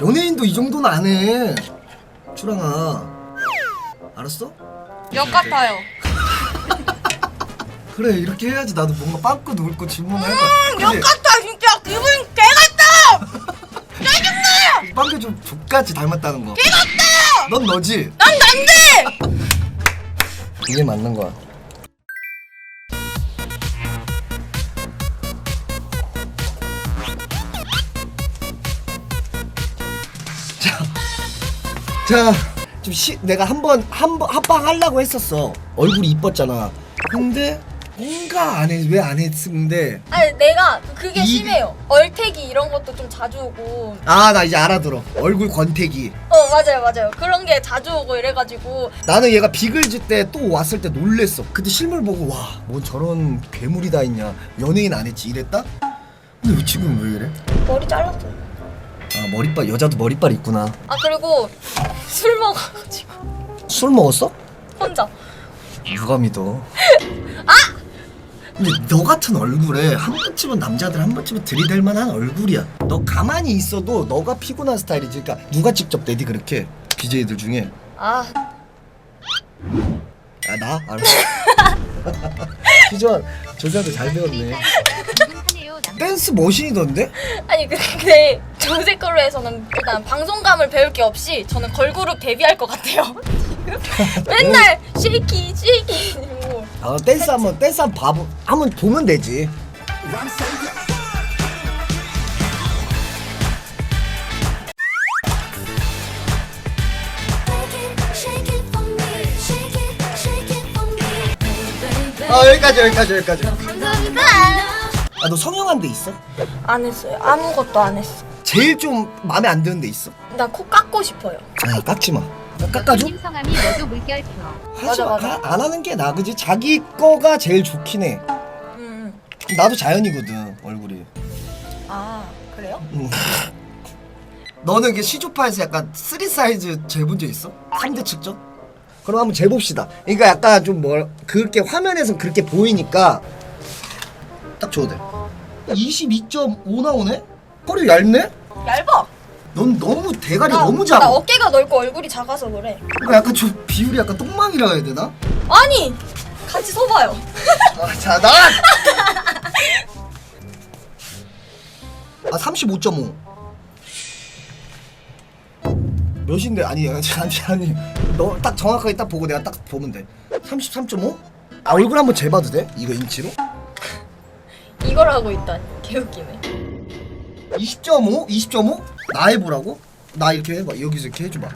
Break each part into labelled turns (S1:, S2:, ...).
S1: 연예인도 이 정도는 안 해 추랑아 알았어?
S2: 역 같아요.
S1: 그래 이렇게 해야지 나도 뭔가 빵꾸 누울 거 질문할 거
S2: 음, 역? 같아 진짜 기분 개 같다. 짜증나.
S1: 빵꾸 좀 족같이 닮았다는 거
S2: 개 같다.
S1: 넌 너지?
S2: 난 난데.
S1: 이게 맞는 거야 자, 자, 좀 시, 내가 한번 한번 합방 하려고 했었어. 얼굴이 이뻤잖아. 근데 뭔가 안 해, 왜 안 했는데?
S2: 아니 내가 그게
S1: 이-
S2: 심해요. 얼태기 이런 것도 좀 자주 오고.
S1: 아, 나 이제 알아들어. 얼굴 권태기.
S2: 어 맞아요 맞아요. 그런 게 자주 오고 이래가지고
S1: 나는 얘가 비글즈 때 또 왔을 때 놀랬어. 그때 실물 보고 와, 뭐 저런 괴물이 다 있냐. 연예인 안 했지 이랬다? 근데 왜 지금 왜 이래?
S2: 머리 잘랐어요.
S1: 아 머리빨 여자도 머리빨 있구나.
S2: 아 그리고 술 먹어가지고
S1: 술 먹었어?
S2: 혼자.
S1: 누가 믿어? 아! 근데 너 같은 얼굴에 한 번쯤은 남자들 한 번쯤은 들이댈 만한 얼굴이야. 너 가만히 있어도 너가 피곤한 스타일이지. 그러니까 누가 직접 내디 그렇게 BJ들 중에
S2: 아
S1: 아 나? 알았어. 희주한 조자도 잘 배웠네.
S3: 남
S1: 댄스 머신이던데?
S2: 아니 근데 조세컬로에서는 일단 방송감을 배울 게 없이 저는 걸그룹 데뷔할 것 같아요. 지금 맨날 쉐이키 쉐이키 이러고
S1: 아 댄스 한번 댄스 한번 봐보 한번 보면 되지. 아 여기까지 여기까지 여기까지.
S2: 감사합니다.
S1: 아 너 성형한 데 있어?
S2: 안 했어요. 아무것도 안 했어.
S1: 제일 좀 마음에 안 드는 데 있어?
S2: 나 코 깎고 싶어요.
S1: 아 깎지 마. 나 깎아줘?
S3: 님 성함이 너도 물결표.
S1: 하지
S2: 맞아,
S1: 마.
S2: 맞아.
S1: 하- 안 하는 게 나 그지? 자기 거가 제일 좋긴 해.
S2: 음.
S1: 나도 자연이거든 얼굴이.
S2: 아 그래요?
S1: 음. 너는 이게 시조파에서 약간 3 사이즈 재본 적 있어? 3대 측정? 그럼 한번 재봅시다. 그러니까 약간 좀 뭐 그렇게 화면에서 그렇게 보이니까 딱 줘도 돼. 22.5 나오네? 허리 얇네?
S2: 얇아.
S1: 넌 너무 대가리
S2: 나,
S1: 너무
S2: 나
S1: 작아.
S2: 어깨가 넓고 얼굴이 작아서 그래.
S1: 그러니까 약간 좀 비율이 약간 똥망이라 해야 되나?
S2: 아니 같이 서봐요.
S1: 아, 자, 나! 아, 35.5. 몇인데? 아니, 아니, 아니. 너 딱 정확하게 딱 보고 내가 딱 보면 돼. 33.5? 아, 얼굴 한번 재봐도 돼? 이거 인치로?
S2: 이걸 하고 있다니 개웃기네.
S1: 20.5? 20.5? 나 해보라고? 나 이렇게 해봐. 여기서 이렇게 해줘봐.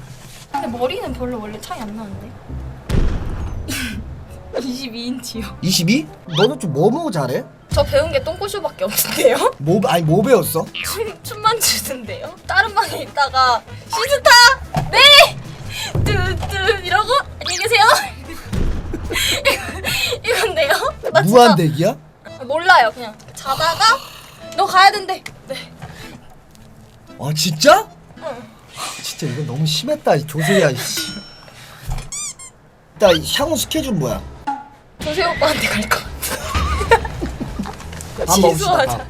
S2: 근데 머리는 별로 원래 차이 안 나는데. 22인치요.
S1: 22? 너는 좀뭐 보고 잘해?
S2: 저 배운 게 똥꼬쇼밖에 없는데요?
S1: 뭐, 아니, 뭐 배웠어?
S2: 춤, 춤만 추던데요? 다른 방에 있다가 시스타! 네! 뚜뚜 이러고 안녕히 계세요? 이건데요? 나 진짜
S1: 무한대기야?
S2: 몰라요 그냥 자다가 너 가야 된대 네
S1: 아, 진짜?
S2: 응.
S1: 진짜 이건 너무 심했다 이 조세야 씨. 나 향후 스케줄 뭐야?
S2: 조세 오빠한테 갈것 같아
S1: 밥 먹읍시다 밥.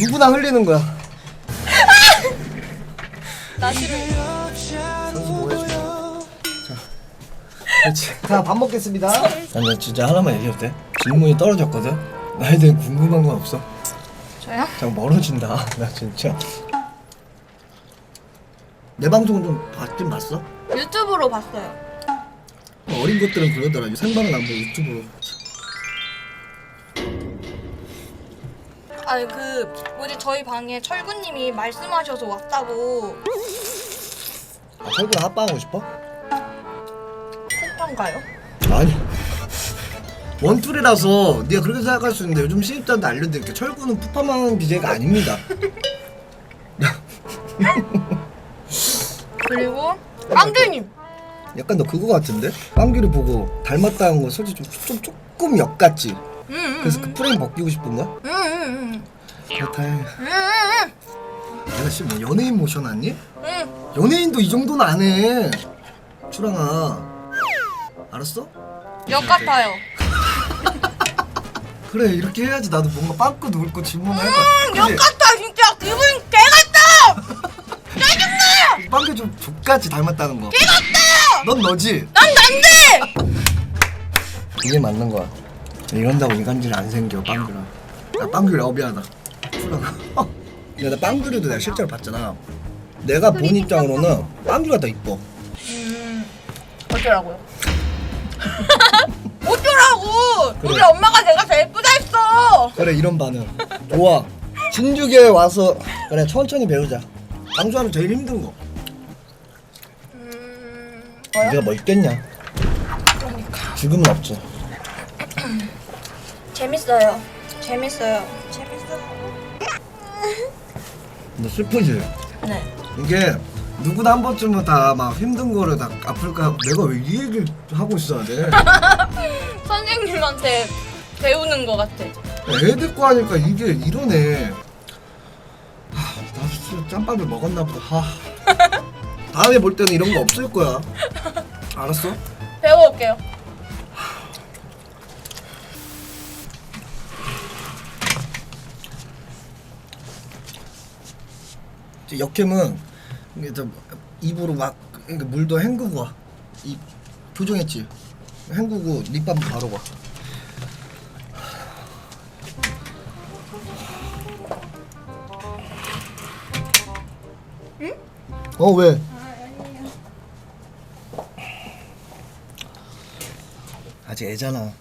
S1: 누구나 흘리는 거야.
S2: 나 싫어
S1: 선수 뭐? 자, 그렇지. 자, 밥 먹겠습니다. 아니, 진짜 하나만 얘기해도 돼? 질문이 떨어졌거든? 나에 대해 궁금한 건 없어.
S2: 저요?
S1: 자, 멀어진다. 나 진짜. 내 방송은 좀 봤긴 봤어?
S2: 유튜브로 봤어요
S1: 어린 것들은 그러더라. 생방은 안 보고 유튜브로.
S2: 아니 그 뭐지 저희 방에 철구님이 말씀하셔서 왔다고
S1: 아, 철구랑 합방하고 싶어?
S2: 했던가요?
S1: 아니 원툴이라서 네가 그렇게 생각할 수 있는데 요즘 신입자한테 알려드릴게 철구는 푸파망 BJ가 아닙니다
S2: 그리고 빵들님
S1: 약간 너 그거 같은데? 빵규를 보고 닮았다는 거 솔직히 좀, 좀 조금 역 같지?
S2: 응응응
S1: 그래서 그 프레임 벗기고 싶은 거야?
S2: 응 응응
S1: 그렇다 해. 내가 지금 뭐 연예인 모셔놨니?
S2: 응.
S1: 연예인도 이 정도는 안해. 추랑아. 알았어?
S2: 역 같아요.
S1: 그래 이렇게 해야지. 나도 뭔가 빵꾸 누울 거 질문을 해봐
S2: 음, 역
S1: 그치?
S2: 같아 진짜. 기분 개 같다
S1: 빵꾸 좀 족같이 닮았다는 거. 개 같다 넌 너지?
S2: 난 난데!
S1: 이게 맞는 거야 이런다고 인간질 안 생겨 빵규라 나 빵규 러비하다. 추랑아 근데 나 빵규리도 내가 실제로 봤잖아. 내가 본 입장으로는 빵규가 더 이뻐.
S2: 음 어쩌라고요? 어쩌라고!
S1: 그래.
S2: 우리 엄마가 내가 제일 예쁘다 했어!
S1: 그래 이런 반응. 좋아. 진주에 와서 그래 천천히 배우자. 방수하면 제일 힘든 거.
S2: 음
S1: 네가 뭐 있겠냐?
S2: 그러니까.
S1: 죽음은 없지
S2: 재밌어요 재밌어요. 재밌어요.
S1: 너 슬프지?
S2: 네.
S1: 이게 누구나 한 번쯤은 다 막 힘든 거를 다 아플까 내가 왜 이 얘기를 하고 있어야 돼?
S2: 선생님한테 배우는 거 같아.
S1: 애 듣고 하니까 이게 이러네. 하, 나도 진짜 짬밥을 먹었나 보다. 하. 다음에 볼 때는 이런 거 없을 거야. 알았어?
S2: 배워올게요
S1: 역캠은 좀 입으로 막 그러니까 물도 헹구고 와. 입 교정했지. 헹구고 립밤 바르고 와. 응? 어 왜? 아직 애잖아.